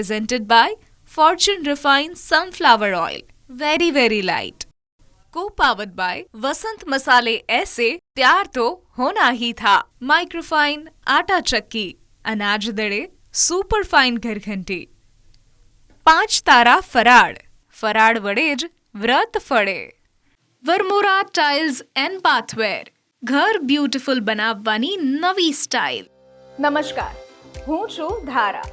presented by Fortune Refined Sunflower Oil. Very, very light. Co powered by Vasant Masale Aise Pyar To Hona Hi Tha. Microfine Aata Chakki. અનાજ દળે સુપરફાઇન ઘરઘંટી પાંચ તારા ફરાળ ફરાળ વડે જ વ્રત ફળે વરમોરા ટાઇલ્સ એન્ડ બાથવેર ઘર બ્યુટીફુલ બનાવવાની નવી સ્ટાઇલ નમસ્કાર હું છું ધારા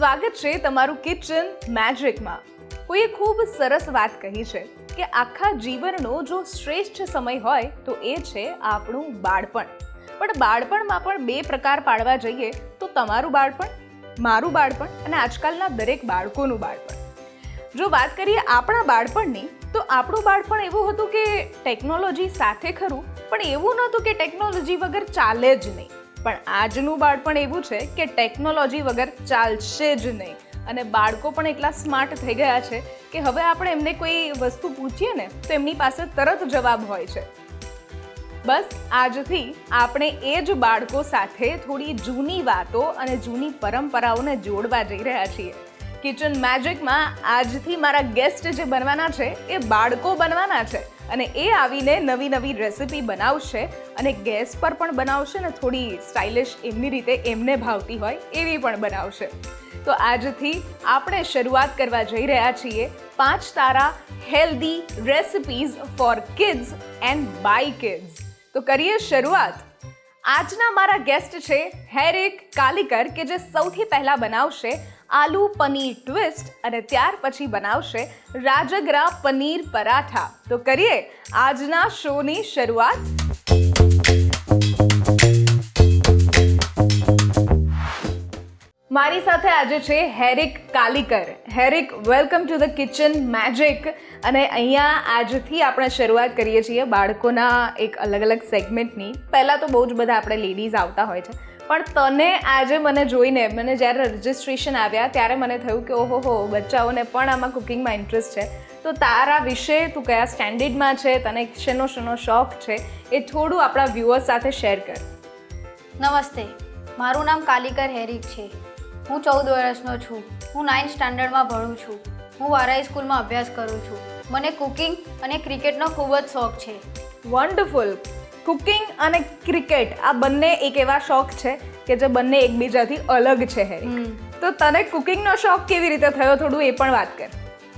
સ્વાગત છે તમારું કિચન મેજિકમાં કોઈએ ખૂબ સરસ વાત કહી છે કે આખા જીવનનો જો શ્રેષ્ઠ સમય હોય તો એ છે આપણું બાળપણ. પણ બાળપણમાં પણ બે પ્રકાર પાડવા જઈએ તો તમારું બાળપણ, મારું બાળપણ અને આજકાલના દરેક બાળકોનું બાળપણ. જો વાત કરીએ આપણા બાળપણની, તો આપણું બાળપણ એવું હતું કે ટેકનોલોજી સાથે ખરું, પણ એવું નહોતું કે ટેકનોલોજી વગર ચાલે જ નહીં. પણ આજનું બાળપણ એવું છે કે ટેકનોલોજી વગર ચાલશે જ નહીં. અને બાળકો પણ એટલા સ્માર્ટ થઈ ગયા છે કે હવે આપણે એમને કોઈ વસ્તુ પૂછીએ ને, તો એમની પાસે તરત જવાબ હોય છે. બસ, આજથી આપણે એ જ બાળકો સાથે થોડી જૂની વાતો અને જૂની પરંપરાઓને જોડવા જઈ રહ્યા છીએ. કિચન મેજિકમાં આજથી મારા ગેસ્ટ જે બનવાના છે એ બાળકો બનવાના છે. અને એ આવીને નવી નવી રેસિપી બનાવશે અને ગેસ પર પણ બનાવશે ને થોડી સ્ટાઇલિશ એમની રીતે એમને ભાવતી હોય એવી પણ બનાવશે. તો આજથી આપણે શરૂઆત કરવા જઈ રહ્યા છીએ પાંચ તારા healthy recipes for kids and by kids. તો કરીએ શરૂઆત. આજના મારા ગેસ્ટ છે હેરિક કાલિકર કે જે સૌથી પહેલાં બનાવશે આલુ પનીર ટ્વિસ્ટ અને ત્યાર પછી બનાવશે રાજગરા પનીર પરાઠા. તો કરીએ આજના શોની શરૂઆત. મારી સાથે આજે છે Herik Kalikar. Herik welcome to the kitchen magic અને અહીંયા આજથી આપણે શરૂઆત કરીએ છીએ બાળકોના એક અલગ અલગ સેગમેન્ટની પહેલાં તો બહુ જ બધા આપણે લેડીઝ આવતા હોય છે. પણ તને આજે મને જોઈને મને જ્યારે રજિસ્ટ્રેશન આવ્યા ત્યારે મને થયું કે ઓહો હો બચ્ચાઓને પણ આમાં કુકિંગમાં ઇન્ટરેસ્ટ છે. તો તારા વિશે તું કયા સ્ટેન્ડર્ડમાં છે તને શેનો શેનો શોખ છે એ થોડું આપણા વ્યુઅર્સ સાથે શેર કર. નમસ્તે. મારું નામ કાલિકર હેરિક છે. હું ચૌદ વર્ષનો છું. હું નાઇન્થ સ્ટાન્ડર્ડમાં ભણું છું. હું વારાઈ સ્કૂલમાં અભ્યાસ કરું છું. મને કુકિંગ અને ક્રિકેટનો ખૂબ જ શોખ છે. વન્ડરફુલ કુકિંગ અને ક્રિકેટ આ બંને એક એવા શોખ છે કે જે બંને એકબીજાથી અલગ છે તો તને કુકિંગનો શોખ કેવી રીતે થયો? થોડું એ પણ વાત કર.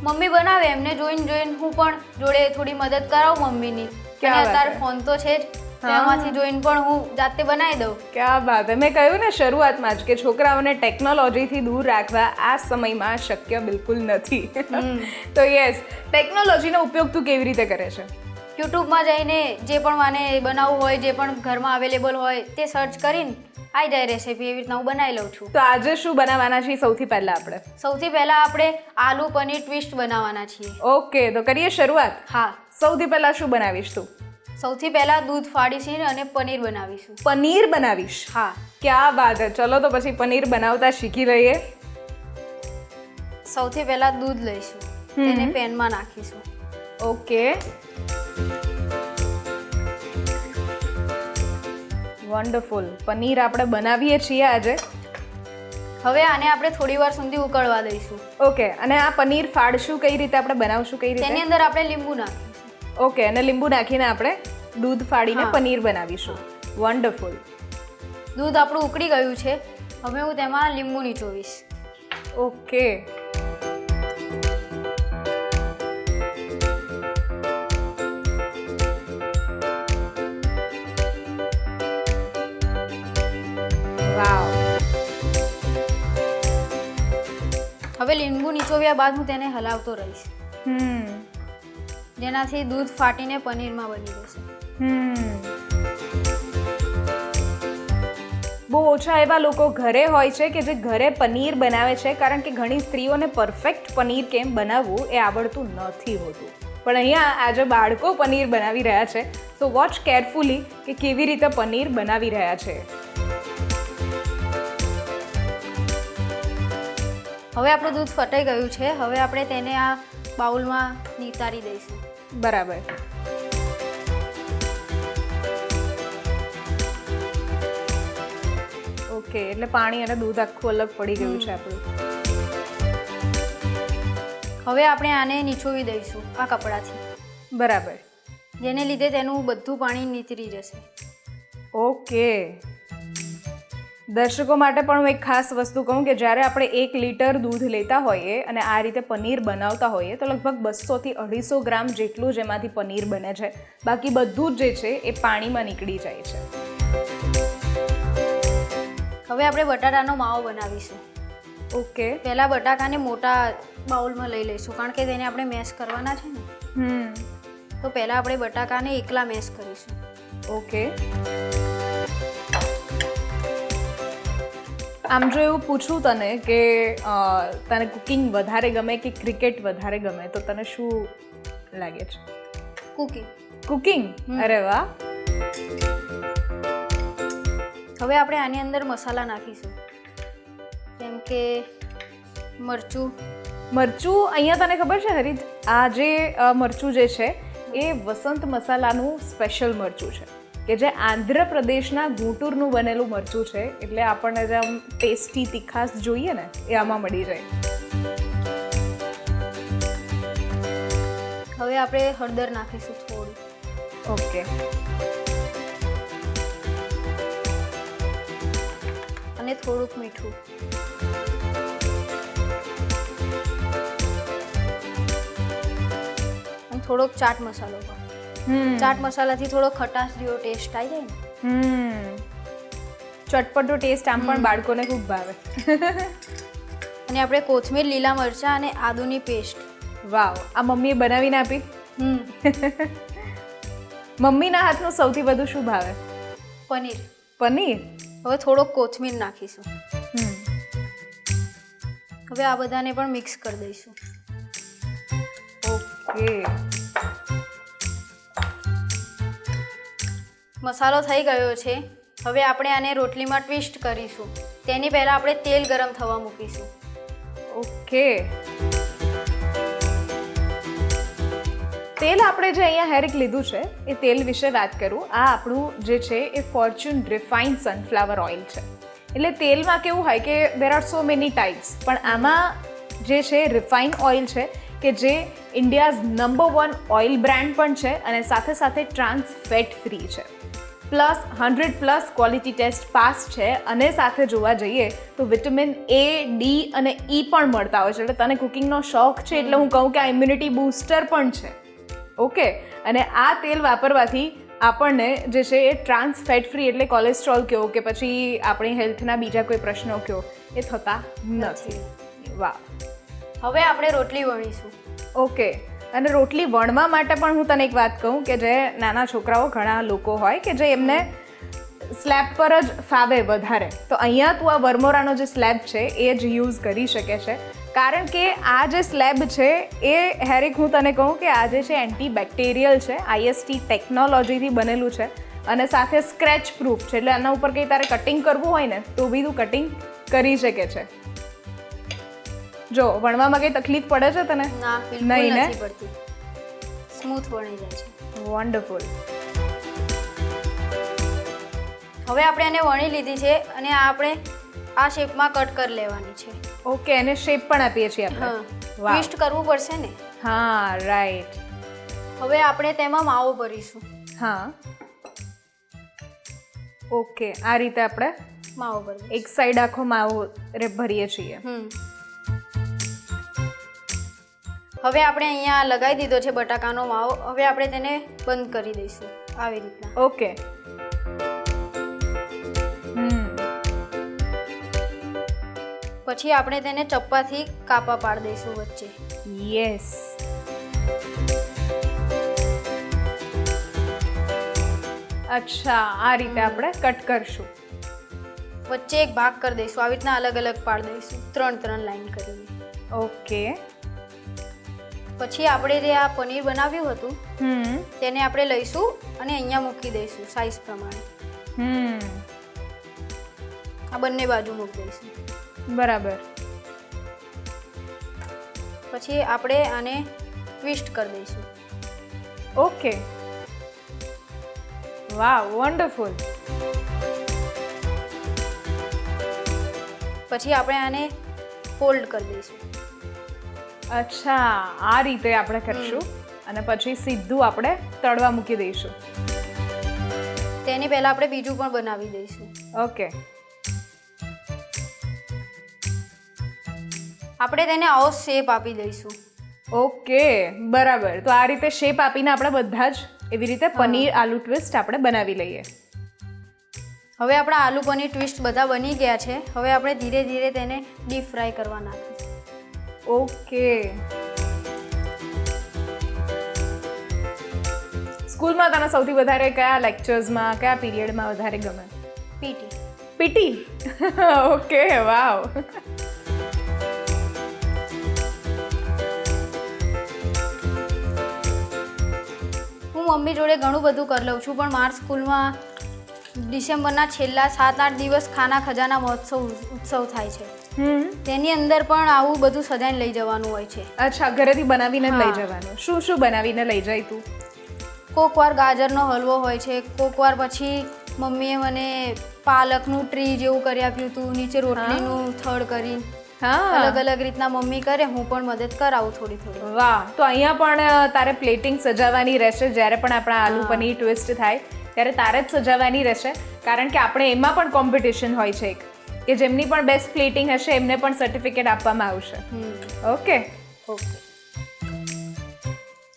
મમ્મી બનાવે એમને જોઈને જોઈને હું પણ જોડે થોડી મદદ કરાવું મમ્મીની. કે અત્યારે ફોન તો છે જ. તો હા. એમાંથી જોઈને પણ હું જાતે બનાવી દઉં. ક્યાં વાત. મેં કહ્યું ને શરૂઆતમાં જ કે છોકરાઓને ટેકનોલોજીથી દૂર રાખવા આ સમયમાં શક્ય બિલકુલ નથી. તો યસ ટેકનોલોજીનો ઉપયોગ તું કેવી રીતે કરે છે? યુટ્યુબમાં જઈને જે પણ માને બનાવવું હોય જે પણ ઘરમાં અવેલેબલ હોય તે સર્ચ કરીને આવી જાય રેસીપી એવી રીતના હું બનાવી લઉં છું. તો આજે શું બનાવવાના છીએ? સૌથી પહેલા આપણે. સૌથી પહેલાં આપણે આલુ પનીર ટ્વિસ્ટ બનાવવાના છીએ. ઓકે તો કરીએ શરૂઆત? હા. સૌથી પહેલા શું બનાવીશ તું? સૌથી પહેલા દૂધ ફાડીશું અને પનીર બનાવીશું. પનીર બનાવીશ? હા. ક્યાં વાત હે? ચલો તો પછી પનીર બનાવતા શીખી લઈએ. સૌથી પહેલાં દૂધ લઈશું. તેને પેનમાં નાખીશું. ઓકે. વન્ડરફુલ પનીર આપણે બનાવીએ છીએ આજે. હવે આને આપણે થોડી વાર સુધી ઉકળવા દઈશું. ઓકે અને આ પનીર ફાડશું કઈ રીતે? આપણે બનાવશું કઈ તેની રીતે અંદર આપણે લીંબુ નાખીશું. ઓકે અને લીંબુ નાખીને આપણે દૂધ ફાડીને પનીર બનાવીશું. વન્ડરફુલ દૂધ આપણું ઉકળી ગયું છે. હવે હું તેમાં લીંબુ નીચોવીશ ઓકે. વાવ. હવે લીંબુ નીચોવ્યા બાદ હું તેને હલાવતો રહીશ. હમ. જેનાથી દૂધ ફાટીને પનીરમાં બની જશે હમ. બહુ ઓછા એવા લોકો ઘરે હોય છે કે જે ઘરે પનીર બનાવે છે કારણ કે ઘણી સ્ત્રીઓને પરફેક્ટ પનીર કેમ બનાવવું એ આવડતું નથી હોતું. પણ અહીંયા આજે બાળકો પનીર બનાવી રહ્યા છે સો વોચ કેરફુલી કે કેવી રીતે પનીર બનાવી રહ્યા છે. હવે આપણું દૂધ ફટાઈ ગયું છે. હવે આપણે તેને આ બાઉલમાં નિતારી દઈશું. બરાબર. ઓકે એટલે પાણી અને દૂધ આખું અલગ પડી ગયું છે આપણું. હવે આપણે આને નીચોવી દઈશું આ કપડાથી. બરાબર. જેને લીધે તેનું બધું પાણી નીતરી જશે. ઓકે. દર્શકો માટે પણ હું એક ખાસ વસ્તુ કહું કે જ્યારે આપણે એક લીટર દૂધ લેતા હોઈએ અને આ રીતે પનીર બનાવતા હોઈએ તો લગભગ બસોથી અઢીસો ગ્રામ જેટલું જ એમાંથી પનીર બને છે. બાકી બધું જ જે છે એ પાણીમાં નીકળી જાય છે. હવે આપણે બટાટાનો માવો બનાવીશું. ઓકે. પહેલાં બટાકાને મોટા બાઉલમાં લઈ લઈશું કારણ કે તેને આપણે મેશ કરવાના છે ને. હમ. તો પહેલાં આપણે બટાકાને એકલા મેશ કરીશું. ઓકે. આમ જો એવું પૂછું તને કે તને કુકિંગ વધારે ગમે કે ક્રિકેટ વધારે ગમે તો તને શું લાગે છે? Cooking cooking. અરે વાહ. હવે આપણે આની અંદર મસાલા નાખીશું. જેમ કે મરચું. મરચું અહીંયા તને ખબર છે હરિત? આ જે મરચું જે છે એ વસંત મસાલાનું સ્પેશિયલ મરચું છે. કે જે આંધ્રપ્રદેશના ગુંટુરનું બનેલું મરચું છે એટલે આપણને જે આમ ટેસ્ટી તીખાસ જોઈએ ને એ આમાં મળી જાય. હવે આપણે હળદર નાખીશું થોડી. ઓકે. અને થોડુંક મીઠું. થોડોક ચાટ મસાલો પણ. ચાટ મસાલાથી થોડો ખટાશ જેવો ટેસ્ટ આવી જાય ને. હમ. ચટપટો ટેસ્ટ આમ પણ બાળકોને ખૂબ ભાવે. અને આપણે કોથમીર લીલા મરચાં અને આદુની પેસ્ટ વાવ આ મમ્મીએ બનાવીને આપી? હમ. મમ્મીના હાથનું સૌથી વધુ શું ભાવે? પનીર. પનીર? હવે થોડોક કોથમીર નાખીશું. હમ. હવે આ બધાને પણ મિક્સ કરી દઈશું. ઓકે. મસાલો થઈ ગયો છે. હવે આપણે આને રોટલીમાં ટ્વિસ્ટ કરીશું. તેની પહેલાં આપણે તેલ ગરમ થવા મૂકીશું. ઓકે. તેલ આપણે જે અહીંયા હેરિક લીધું છે, એ તેલ વિશે વાત કરું. આ આપણું જે છે, એ ફોર્ચ્યુન રિફાઇન્ડ સનફ્લાવર ઓઇલ છે. એટલે તેલમાં કેવું હોય કે there are so many types પણ આમાં જે છે રિફાઇન ઓઇલ છે, કે જે India's number one oil brand પણ છે અને સાથે સાથે ટ્રાન્સ ફેટ ફ્રી છે. Plus hundred plus quality test pass છે અને સાથે જોવા જઈએ તો વિટામિન એ ડી અને ઈ પણ મળતા હોય છે. એટલે તને કુકિંગનો શોખ છે એટલે હું કહું કે આ ઇમ્યુનિટી બૂસ્ટર પણ છે. ઓકે? અને આ તેલ વાપરવાથી આપણને જે છે એ ટ્રાન્સ ફેટ ફ્રી એટલે કોલેસ્ટ્રોલ કયો કે પછી આપણી હેલ્થના બીજા કોઈ પ્રશ્નો કયો એ થતા નથી. વાહ. હવે આપણે રોટલી વણીશું. ઓકે. અને રોટલી વણવા માટે પણ હું તને એક વાત કહું કે જે નાના છોકરાઓ ઘણા લોકો હોય કે જે એમને સ્લેબ પર જ ફાવે વધારે. તો અહીંયા તું આ વરમોરાનો જે સ્લેબ છે એ જ યુઝ કરી શકે છે. કારણ કે આ જે સ્લેબ છે એ હેરિક હું તને કહું કે આ જે છે એન્ટીબેક્ટેરિયલ છે આઈએસટી ટેકનોલોજીથી બનેલું છે અને સાથે સ્ક્રેચ પ્રૂફ છે. એટલે આના ઉપર કંઈ તારે કટિંગ કરવું હોય ને, તો બી તું કટિંગ કરી શકે છે. જો વણવામાં કંઈ તકલીફ પડે છે તને? ના બિલકુલ? નથી પડતી. સ્મૂથ વણી જાય છે. વન્ડરફુલ હવે આપણે એને વણી લીધી છે અને આપણે આ શેપમાં કટ કરી લેવાની છે. ઓકે એને શેપ પણ આપીએ છીએ આપણે. ટ્વિસ્ટ કરવું પડશે ને? હા રાઈટ. હવે આપણે તેમાં માવો ભરીશું. હા. ઓકે આ રીતે આપણે માવો ભરી એક સાઈડ આખો માવો રે ભરીએ છીએ. હમ. હવે આપણે અહીંયા લગાવી દીધો છે બટાકાનો માવો. હવે આપણે તેને બંધ કરી દઈશું આવી રીતના. ઓકે. પછી આપણે તેને ચપ્પાથી કાપા પાડી દઈશું વચ્ચે. યસ અચ્છા આ રીતે આપણે કટ કરશું. વચ્ચે એક ભાગ કરી દઈશું. આવી રીતના અલગ અલગ પાડી દઈશું. ત્રણ ત્રણ લાઈન કરીને. ઓકે. પછી આપણે જે આ પનીર બનાવ્યું હતું હમ. તેને આપણે લઈશું અને અહીંયા મૂકી દઈશું સાઈઝ પ્રમાણે. હમ. આ બંને બાજુ મૂકી દઈશું. બરાબર. પછી આપણે આને ટ્વિસ્ટ કરી દઈશું. ઓકે. વાહ વન્ડરફુલ પછી આપણે આને ફોલ્ડ કરી દઈશું. અચ્છા આ રીતે આપણે કરીશું. અને પછી સીધું આપણે તળવા મૂકી દઈશું. તેની પહેલાં આપણે બીજું પણ બનાવી દઈશું. ઓકે. આપણે તેને આવો શેપ આપી દઈશું. ઓકે બરાબર. તો આ રીતે શેપ આપીને આપણે બધા જ એવી રીતે પનીર આલુ ટ્વિસ્ટ આપણે બનાવી લઈએ. હવે આપણા આલુ પનીર ટ્વિસ્ટ બધા બની ગયા છે. હવે આપણે ધીરે ધીરે તેને ડીપ ફ્રાય કરવા નાખીશું. ઓકે સ્કૂલમાં તને સૌથી વધારે કયા લેક્ચર્સમાં કયા પીરિયડમાં વધારે ગમે? પીટી પીટી ઓકે વાવ હું મમ્મી જોડે ઘણું બધું કરી લઉં છું પણ મારા સ્કૂલમાં ડિસેમ્બરના છેલ્લા સાત આઠ દિવસ ખાના ખજાના મહોત્સવ ઉત્સવ થાય છે. હમ. તેની અંદર પણ આવું બધું સજાઈને લઈ જવાનું હોય છે. અચ્છા ઘરેથી બનાવીને જ લઈ જવાનું. શું શું બનાવીને લઈ જાય તું? કોક વાર ગાજરનો હલવો હોય છે કોક વાર પછી મમ્મીએ મને પાલકનું ટ્રી જેવું કરી આપ્યું હતું નીચે રોટલીનું થડ કરી. હા. અલગ અલગ રીતના મમ્મી કરે હું પણ મદદ કરાવું થોડી થોડી. વાહ તો અહીંયા પણ તારે પ્લેટિંગ સજાવવાની રહેશે જ્યારે પણ આપણા આલુ પનીર ટ્વિસ્ટ થાય. ત્યારે તારે જ સજાવવાની રહેશે કારણ કે આપણે એમાં પણ કોમ્પિટિશન હોય છે એક કે જેમની પણ બેસ્ટ પ્લેટિંગ હશે એમને પણ સર્ટિફિકેટ આપવામાં આવશે. ઓકે ઓકે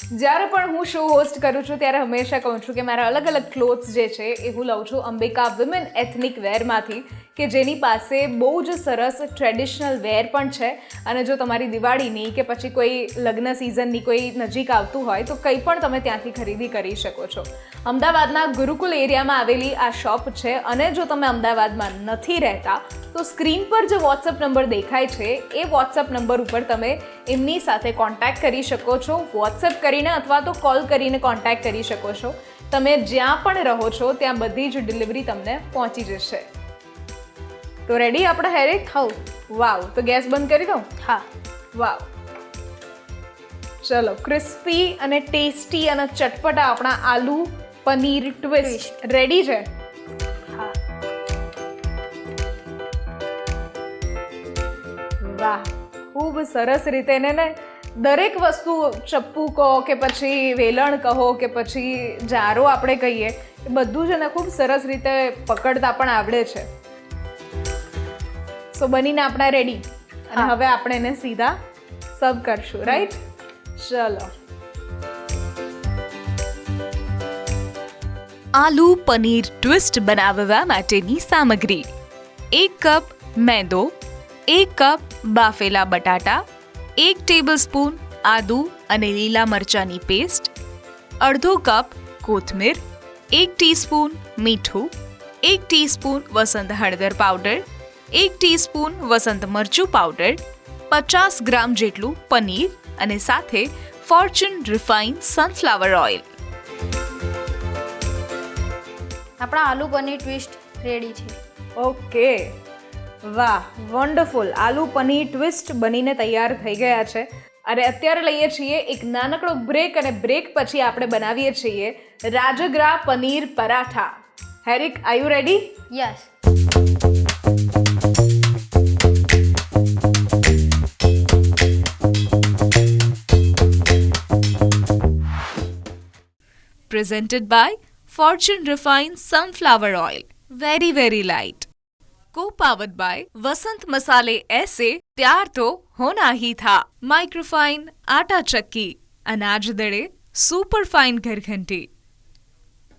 જ્યારે પણ હું શો હોસ્ટ કરું છું, ત્યારે હંમેશા કહું છું કે મારા અલગ અલગ ક્લોથ્સ જે છે, એ હું લઉં છું અંબિકા વિમેન એથનિક વેરમાંથી કે જેની પાસે બહુ જ સરસ ટ્રેડિશનલ વેર પણ છે. અને જો તમારી દિવાળીની કે પછી કોઈ લગ્ન સિઝનની કોઈ નજીક આવતું હોય, તો કંઈ પણ તમે ત્યાંથી ખરીદી કરી શકો છો. અમદાવાદના ગુરુકુલ એરિયામાં આવેલી આ શોપ છે અને જો તમે અમદાવાદમાં નથી રહેતા, તો સ્ક્રીન પર જે વોટ્સઅપ નંબર દેખાય છે, એ વોટ્સઅપ નંબર ઉપર તમે એમની સાથે કોન્ટેક્ટ કરી શકો છો. વોટ્સઅપ કરીને અથવા તો કોલ કરીને કોન્ટેક્ટ કરી શકો છો. તમે જ્યાં પણ રહો છો ત્યાં બધી જ ડિલિવરી તમને પહોંચી જશે. તો રેડી આપણે હેરે ખાવ વાવ તો ગેસ બંધ કરી દઉં? હા. વાવ ચલો ક્રિસ્પી અને ટેસ્ટી અને ચટપટા આપણા આલુ પનીર ટ્વિસ્ટ રેડી છે? હા. વાહ. ખૂબ સરસ રીતે એને ને દરેક વસ્તુ ચપ્પુ કહો કે પછી વેલણ કહો કે પછી જારો આપણે કહીએ એ બધું જ એને ખૂબ સરસ રીતે પકડતા પણ આવડે છે. સો બનીને આપણા રેડી અને હવે આપણે એને સીધા સર્વ કરશું રાઈટ ચલો. આલુ પનીર ટ્વિસ્ટ બનાવવા માટેની સામગ્રી. એક કપ મેંદો એક કપ બાફેલા બટાટા એક ટેબલસ્પૂન આદુ અને લીલા મરચાંની પેસ્ટ અડધો કપ કોથમીર એક ટીસ્પૂન મીઠું એક ટીસ્પૂન વસંત હળદર પાવડર એક ટીસ્પૂન વસંત મરચું પાવડર પચાસ ગ્રામ જેટલું પનીર અને સાથે ફોર્ચ્યુન રિફાઇન સનફ્લાવર ઓઇલ આપણા આલુ પનીર ટ્વિસ્ટ રેડી છે. ઓકે વાહ વન્ડરફુલ આલુ પનીર ટ્વિસ્ટ બનીને તૈયાર થઈ ગયા છે. અને અત્યારે લઈએ છીએ એક નાનકડો બ્રેક અને બ્રેક પછી આપણે બનાવીએ છીએ Rajgira paneer paratha. Herik are you ready yes presented by Fortune refine sunflower oil very very very light. Co-powered by Vasant Masale ऐसे प्यार तो होना ही था माइक्रोफाइन आटा चक्की अनाज दड़े સુપર ફાઇન ઘરઘંટી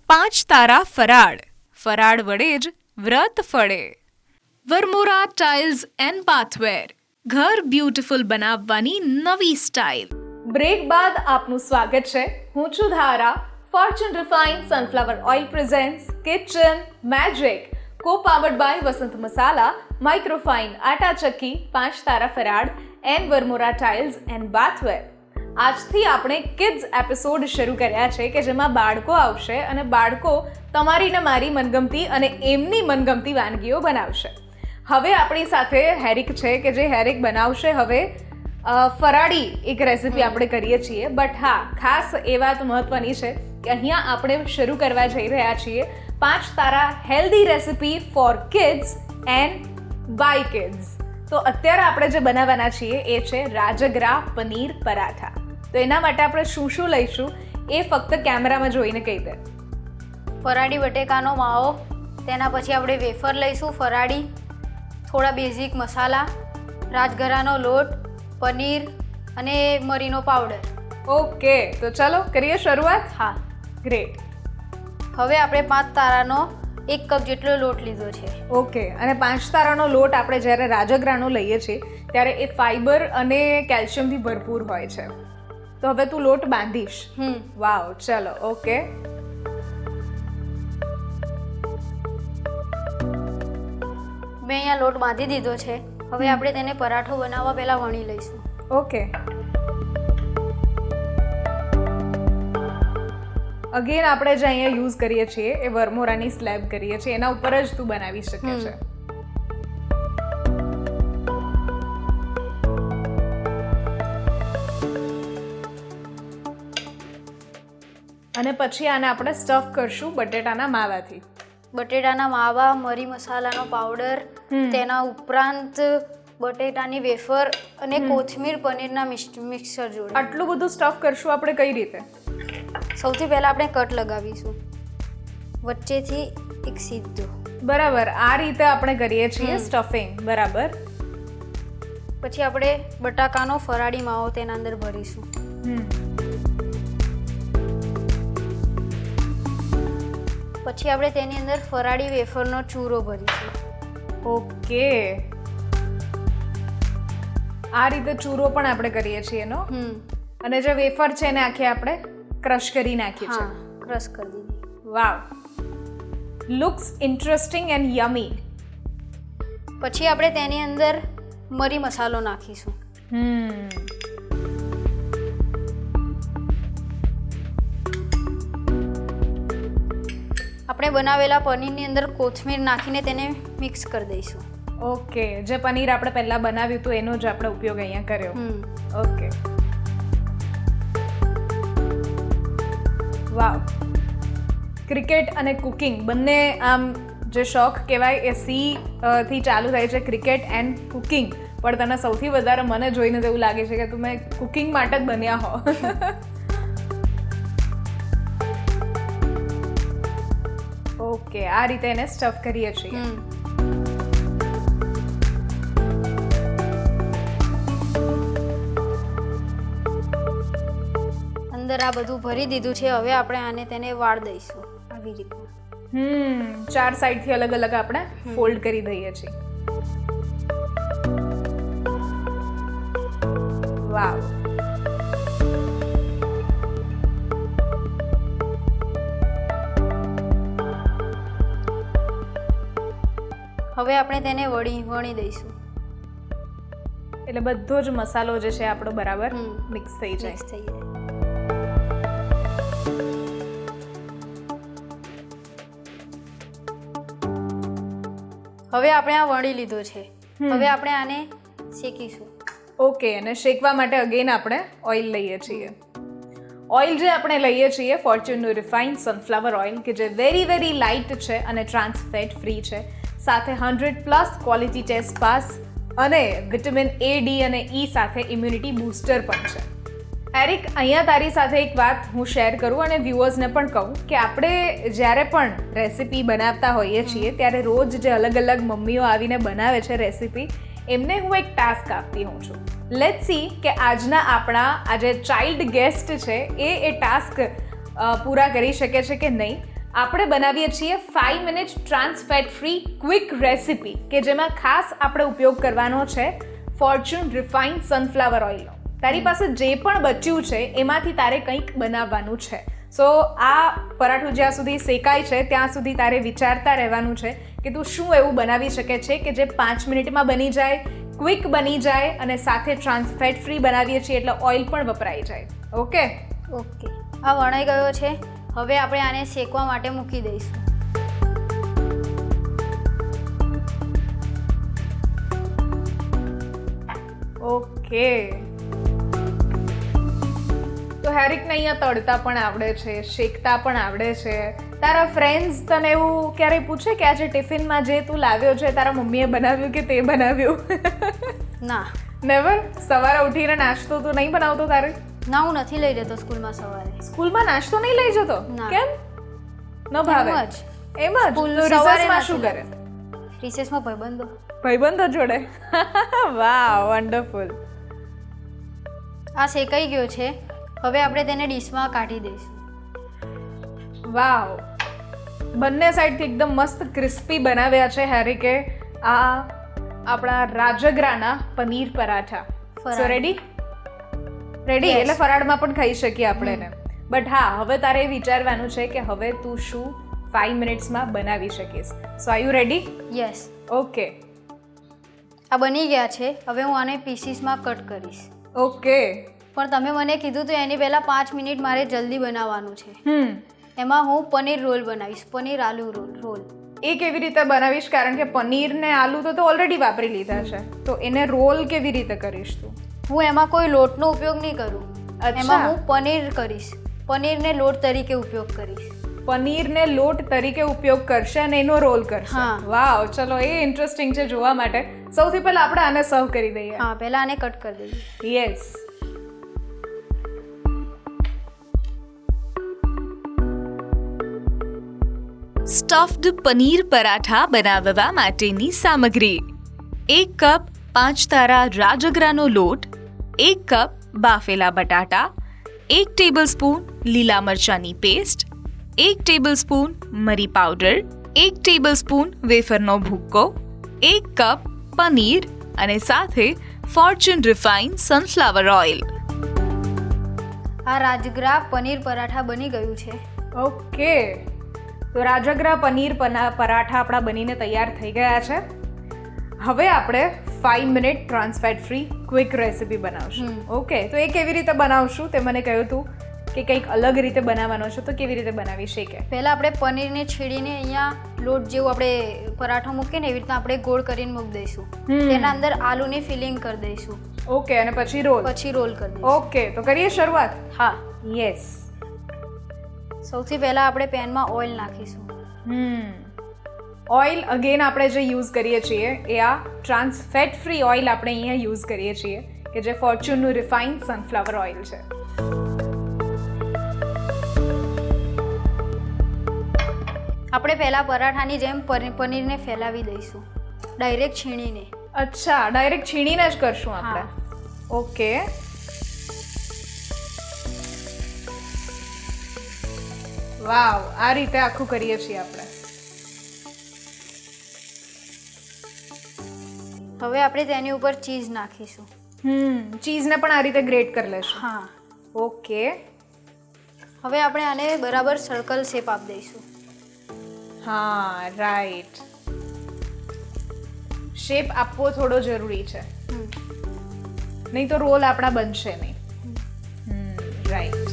પાંચ તારા ફરાળ ફરાળ વડે જ વ્રત ફળે વરમોરા ટાઇલ્સ એન્ડ બાથવેર ઘર બ્યુટીફુલ બનાવવાની નવી સ્ટાઇલ બ્રેક બાદ આપનું સ્વાગત છે હું છું Dhara Fortune refine sunflower oil presents kitchen magic co powered by Vasant Masala microfine આટા ચક્કી પાંચ તારા ફરાડ N Varmora tiles and bathware આજથી આપણે કિડ્સ એપિસોડ શરૂ કર્યા છે કે જેમાં બાળકો આવશે અને બાળકો તમારી ને મારી મનગમતી અને એમની મનગમતી વાનગીઓ બનાવશે. હવે આપણી સાથે હેરિક છે કે જે હેરિક બનાવશે હવે. ફરાળી એક રેસીપી આપણે કરીએ છીએ બટ હા ખાસ એ વાત મહત્વની છે કે અહીંયા આપણે શરૂ કરવા જઈ રહ્યા છીએ. પાંચ તારા healthy recipe for kids and by kids તો અત્યારે આપણે જે બનાવવાના છીએ એ છે રાજગરા પનીર પરાઠા. તો એના માટે આપણે શું શું લઈશું એ ફક્ત કેમેરામાં જોઈને કહી દે. ફરાળી બટેકાનો માવો તેના પછી આપણે વેફર લઈશું ફરાળી થોડા બેઝિક મસાલા રાજગરાનો લોટ પનીર અને મરીનો પાવડર ઓકે તો ચાલો કરીએ શરૂઆત? હા. ગ્રેટ હવે આપણે પાંચ તારાનો એક કપ જેટલો લોટ લીધો છે. ઓકે અને પાંચ તારાનો લોટ આપણે જ્યારે રાજગરાનો લઈએ છીએ ત્યારે એ ફાઈબર અને કેલ્શિયમથી ભરપૂર હોય છે. તો હવે તું લોટ બાંધીશ. હમ. વાવ ચલો ઓકે. મેં અહીંયા લોટ બાંધી દીધો છે. હવે આપણે તેને પરાઠો બનાવવા પહેલાં વણી લઈશું. ઓકે. અગેન આપણે જે અહીંયા યુઝ કરીએ છીએ એ વરમોરાની સ્લેબ કરીએ છીએ એના ઉપર જ તું બનાવી શકે છે. અને પછી આને આપણે સ્ટફ કરશું બટેટાના માવાથી. બટેટાના માવા મરી મસાલાનો પાવડર તેના ઉપરાંત બટેટાની વેફર અને કોથમીર પનીરના મિક્સ- મિક્સર જોડે. આટલું બધું સ્ટફ કરશું આપણે કઈ રીતે? સૌથી પહેલાં આપણે કટ લગાવીશું. વચ્ચેથી એક સીધો. બરાબર આ રીતે આપણે કરીએ છીએ. સ્ટફિંગ બરાબર? પછી આપણે બટાકાનો ફરાળી માવો તેના અંદર ભરીશું. પછી આપણે તેની અંદર ફરાળી વેફરનો ચૂરો ભરીશું. ઓકે. આ રીતે ચૂરો પણ આપણે કરીએ છીએ એનો અને જે વેફર છે એને આખી આપણે ક્રશ કરી નાખી છે. ક્રશ કરી દીધી. Wow looks interesting and yummy પછી આપણે તેની અંદર મરી મસાલો નાખીશું. હમ. આપણે બનાવેલા પનીરની અંદર કોથમીર નાખીને તેને મિક્સ કરી દઈશું. ઓકે જે પનીર આપણે પહેલા બનાવ્યું હતું એનો જ આપણે ઉપયોગ અહીંયા કર્યો. ઓકે વાવ ક્રિકેટ અને કુકિંગ બંને આમ જે શોખ કહેવાય એ સી થી ચાલુ થાય છે ક્રિકેટ એન્ડ કુકિંગ. પણ તને સૌથી વધારે મને જોઈને એવું લાગે છે કે તમે કુકિંગ માટે જ બન્યા હો. ઓકે, આ રીતે એને સ્ટફ કરીએ છીએ. અંદર આ બધું ભરી દીધું છે હવે આપણે આને તેને વાળ દઈશું. આવી રીતના. હમ ચાર સાઈડથી અલગ અલગ આપણે ફોલ્ડ કરી દઈએ છીએ. વાવ. હવે આપણે તેને વળી વણી દઈશું. એટલે બધો જ મસાલો જે છે આપણો બરાબર મિક્સ થઈ જાય. મિક્સ થઈ જાય. હવે આપણે આ વણી લીધો છે. હવે આપણે આને શેકીશું. ઓકે અને શેકવા માટે અગેન આપણે ઓઇલ લઈએ છીએ. ઓઇલ જે આપણે લઈએ છીએ ફોર્ચ્યુનનું રિફાઇન્ડ સનફ્લાવર ઓઇલ કે જે વેરી વેરી લાઇટ છે અને ટ્રાન્સફેટ ફ્રી છે. સાથે hundred plus quality test pass અને વિટામિન એ ડી અને ઈ સાથે ઇમ્યુનિટી બૂસ્ટર પણ છે. એરિક, અહીંયા તારી સાથે એક વાત હું શેર કરું અને વ્યુઅર્સને પણ કહું કે આપણે જ્યારે પણ રેસિપી બનાવતા હોઈએ છીએ, ત્યારે રોજ જે અલગ અલગ મમ્મીઓ આવીને બનાવે છે રેસિપી, એમને હું એક ટાસ્ક આપતી હોઉં છું. લેટ સી કે આજના આપણા આજે ચાઇલ્ડ ગેસ્ટ છે, એ એ ટાસ્ક પૂરા કરી શકે છે કે નહીં? આપણે બનાવીએ છીએ five minute trans fat free quick recipe કે જેમાં ખાસ આપણે ઉપયોગ કરવાનો છે ફોર્ચ્યુન રિફાઇન્ડ સનફ્લાવર ઓઇલનો તારી પાસે જે પણ બચ્યું છે એમાંથી તારે કંઈક બનાવવાનું છે. સો આ પરાઠું જ્યાં સુધી શેકાય છે ત્યાં સુધી તારે વિચારતા રહેવાનું છે કે તું શું એવું બનાવી શકે છે કે જે પાંચ મિનિટમાં બની જાય ક્વિક બની જાય અને સાથે ટ્રાન્સ ફેટ ફ્રી બનાવીએ છીએ એટલે ઓઇલ પણ વપરાઈ જાય. ઓકે ઓકે આ વણાઈ ગયો છે. હવે આપણે આને શેકવા માટે મૂકી દઈશું. ઓકે તો હેરિકને અહીંયા તળતા પણ આવડે છે શેકતા પણ આવડે છે. તારા ફ્રેન્ડ્સ તને એવું ક્યારેય પૂછે કે આજે ટિફિનમાં જે તું લાવ્યો છે તારા મમ્મીએ બનાવ્યું કે તે બનાવ્યું? ના. નેવર સવારે ઉઠીને નાસ્તો તું નહીં બનાવતો તારે? ના હું નથી લઈ જતો સ્કૂલમાં સવારે. સ્કૂલમાં નાસ્તો નહીં લઈ જતો? કેમ? ન ભાવે? એમ જ. રિસેસમાં શું કરે? રિસેસમાં ભાઈબંધો. ભાઈબંધો જોડે? વાહ વન્ડરફુલ આ શેકાઈ ગયો છે. હવે આપણે તેને ડીશમાં કાઢી દઈશું. વાવ. બંને સાઈડથી એકદમ મસ્ત ક્રિસ્પી બનાવ્યા છે હેરિકે આ આપણા રાજગરાના paneer paratha. So ready ready એટલે ફરાળમાં પણ ખાઈ શકીએ આપણે એને. બટ હા હવે તારે વિચારવાનું છે કે હવે તું શું ફાઈવ મિનિટ્સમાં બનાવી શકીશ. So are you ready yes okay આ બની ગયા છે. હવે હું આને પીસીસમાં કટ કરીશ. ઓકે પણ તમે મને કીધું તો એની પહેલાં પાંચ મિનિટ મારે જલ્દી બનાવવાનું છે. હમ. એમાં હું પનીર રોલ બનાવીશ પનીર આલુ રોલ રોલ. એ કેવી રીતે બનાવીશ? કારણ કે પનીર ને આલુ તો તો ઓલરેડી વાપરી લીધા છે. તો એને રોલ કેવી રીતે કરીશ તું? હું એમાં કોઈ લોટનો ઉપયોગ નહીં કરું. એમાં હું પનીર કરીશ. પનીરને લોટ તરીકે ઉપયોગ કરીશ. પનીરને લોટ તરીકે ઉપયોગ કરશે અને એનો રોલ કરશે? હા. વાવ ચલો એ ઇન્ટરેસ્ટિંગ છે જોવા માટે. સૌથી પહેલા આપણે આને સર્વ કરી દઈએ. હા પહેલાં આને કટ કરી દઈએ. યસ સ્ટફ્ડ પનીર પરાઠા બનાવવા માટેની સામગ્રી. એક કપ પાંચ તારા રાજગરાનો લોટ એક કપ બાફેલા બટાટા એક ટેબલસ્પૂન લીલા મરચાંની પેસ્ટ એક ટેબલસ્પૂન મરી પાવડર એક ટેબલસ્પૂન વેફરનો ભૂક્કો એક કપ પનીર અને સાથે ફોર્ચ્યુન રિફાઇન સનફ્લાવર ઓઇલ. આ રાજગરા પનીર પરાઠા બની ગયું છે. ઓકે. તો રાજગરા પનીર પરાઠા આપણા બનીને તૈયાર થઈ ગયા છે. હવે આપણે five minute trans fat free quick recipe બનાવશું. ઓકે તો એ કેવી રીતે બનાવશું તે મને કહ્યું હતું કે કંઈક અલગ રીતે બનાવવાનો છે તો કેવી રીતે બનાવી શકે પહેલાં આપણે પનીરને છીડીને અહીંયા લોટ જેવું આપણે પરાઠો મૂકીએ ને એવી રીતના આપણે ગોળ કરીને મૂકી દઈશું. તેના અંદર આલુની ફિલિંગ કરી દઈશું. ઓકે અને પછી રોલ? પછી રોલ કરી ઓકે તો કરીએ શરૂઆત? હા. યસ સૌથી પહેલાં આપણે પેનમાં ઓઇલ નાખીશું. હમ. ઓઇલ અગેન આપણે જે યુઝ કરીએ છીએ એ આ ટ્રાન્સ ફેટ ફ્રી ઓઇલ આપણે અહીંયા યુઝ કરીએ છીએ કે જે ફોર્ચ્યુનનું રિફાઇન સનફ્લાવર ઓઇલ છે. આપણે પહેલાં પરાઠાની જેમ પની- પનીરને ફેલાવી દઈશું. ડાયરેક્ટ છીણીને. અચ્છા ડાયરેક્ટ છીણીને જ કરશું આપણે. ઓકે વાવ આ રીતે આખું કરીએ છીએ આપણે. હવે આપણે તેની ઉપર ચીઝ નાખીશું. હમ ચીઝને પણ આ રીતે ગ્રેટ કરી લેશું. હા. ઓકે. હવે આપણે આને બરાબર સર્કલ શેપ આપી દઈશું. હા રાઈટ. શેપ આપવો થોડો જરૂરી છે. નહીં તો રોલ આપણા બનશે નહીં. રાઈટ.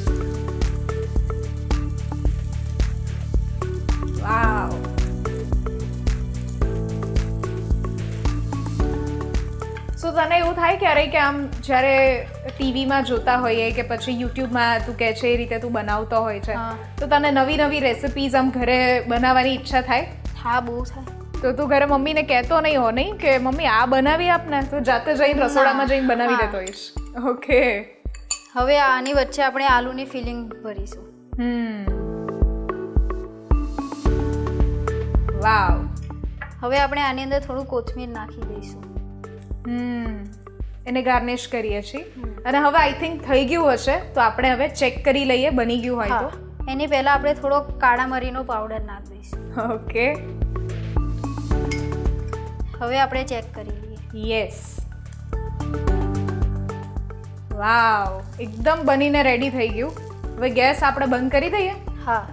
વાવ સો તને એવું થાય ક્યારેય કે આમ જ્યારે ટીવીમાં જોતા હોઈએ કે પછી યુટ્યુબમાં તું કહે છે એ રીતે તું બનાવતો હોય છે. તો તને નવી નવી રેસિપીઝ આમ ઘરે બનાવવાની ઈચ્છા થાય? હા બહુ થાય. તો તું ઘરે મમ્મીને કહેતો નહીં હો નહીં કે મમ્મી આ બનાવી આપને. તો જાતે જઈને રસોડામાં જઈને બનાવી. દેતો હોઈશ. ઓકે હવે આની વચ્ચે આપણે આલુની ફિલિંગ ભરીશું. હમ. વાવ હવે આપણે આની અંદર થોડું કોથમીર નાખી દઈશું. હમ. એને ગાર્નિશ કરીએ છીએ. અને હવે આઈ થિંક થઈ ગયું હશે તો આપણે હવે ચેક કરી લઈએ બની ગયું હોય તો. એની પહેલાં આપણે થોડો કાળા મરીનો પાવડર નાખી દઈશું. ઓકે. હવે આપણે ચેક કરી લઈએ. યસ વાવ એકદમ બનીને રેડી થઈ ગયું. હવે ગેસ આપણે બંધ કરી દઈએ? હા.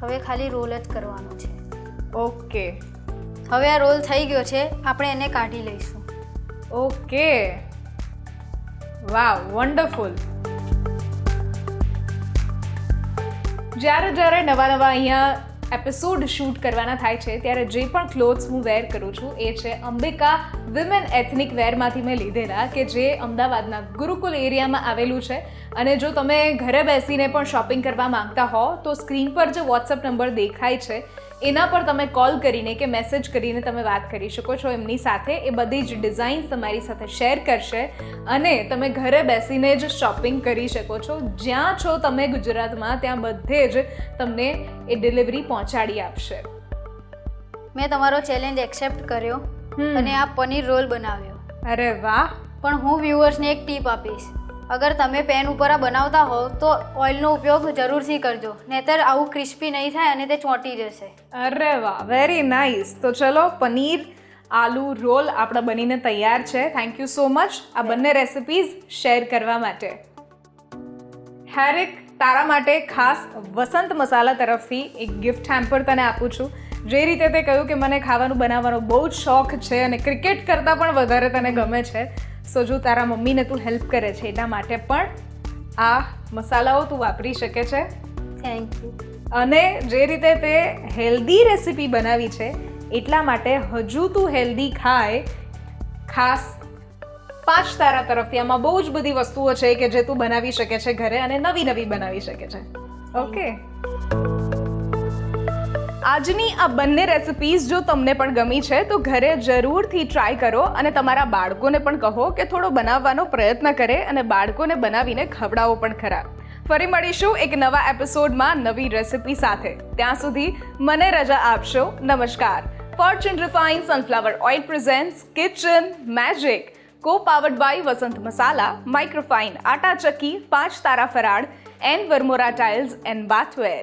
હવે ખાલી રોલ જ કરવાનો છે. ઓકે. હવે આ રોલ થઈ ગયો છે. આપણે એને કાઢી લઈશું. ઓકે. Wow wonderful. જ્યારે જ્યારે નવા નવા અહીંયા એપિસોડ શૂટ કરવાના થાય છે ત્યારે જે પણ ક્લોથ્સ હું વેર કરું છું એ છે અંબિકા વિમેન એથનિક વેરમાંથી મેં લીધેલા કે જે અમદાવાદના ગુરુકુલ એરિયામાં આવેલું છે. અને જો તમે ઘરે બેસીને પણ શોપિંગ કરવા માંગતા હો તો સ્ક્રીન પર જે વોટ્સઅપ નંબર દેખાય છે એના પર તમે કોલ કરીને કે મેસેજ કરીને તમે વાત કરી શકો છો. એમની સાથે એ બધી જ ડિઝાઇન્સ તમારી સાથે શેર કરશે અને તમે ઘરે બેસીને જ શોપિંગ કરી શકો છો. જ્યાં છો તમે ગુજરાતમાં ત્યાં બધે જ તમને એ ડિલિવરી પહોંચાડી આપશે. મેં તમારો ચેલેન્જ એક્સેપ્ટ કર્યો. અને આ પનીર રોલ બનાવ્યો. અરે વાહ. પણ હું વ્યુઅર્સને એક ટીપ આપીશ. અગર તમે પેન ઉપર આ બનાવતા હોવ, તો ઓઇલનો ઉપયોગ જરૂરથી કરજો. નહીતર આવું ક્રિસ્પી નહીં થાય અને તે ચોંટી જશે. અરે વાહ વેરી નાઇસ તો ચલો, પનીર, આલુ, રોલ આપણા બનીને તૈયાર છે. થેન્ક યુ સો મચ આ બંને રેસિપીઝ શેર કરવા માટે. હેરિક તારા માટે ખાસ વસંત મસાલા તરફથી એક ગિફ્ટ હેમ્પર તને આપું છું. જે રીતે તે કહ્યું કે મને ખાવાનું બનાવવાનો બહુ જ શોખ છે અને ક્રિકેટ કરતાં પણ વધારે તને ગમે છે. સો જો તારા મમ્મીને તું હેલ્પ કરે છે એટલા માટે પણ આ મસાલાઓ તું વાપરી શકે છે. થેન્ક યુ અને જે રીતે તે હેલ્ધી રેસિપી બનાવી છે એટલા માટે હજુ તું હેલ્ધી ખાય. ખાસ પાંચ તારા તરફથી. આમાં બહુ જ બધી વસ્તુઓ છે કે જે તું બનાવી શકે છે ઘરે અને નવી નવી બનાવી શકે છે. ઓકે આજની આ બંને રેસિપીઝ જો તમને પણ ગમી છે, તો ઘરે જરૂરથી ટ્રાય કરો અને તમારા બાળકોને પણ કહો કે થોડો બનાવવાનો પ્રયત્ન કરે અને બાળકોને બનાવીને ખવડાવો પણ ખરા. ફરી મળીશું એક નવા એપિસોડમાં નવી રેસિપી સાથે. ત્યાં સુધી મને રજા આપશો. નમસ્કાર. Fortune refine sunflower oil presents kitchen magic co powered by Vasant Masala microfine Atta ચક્કી પાંચ તારા ફરાળ and Varmora tiles and bathware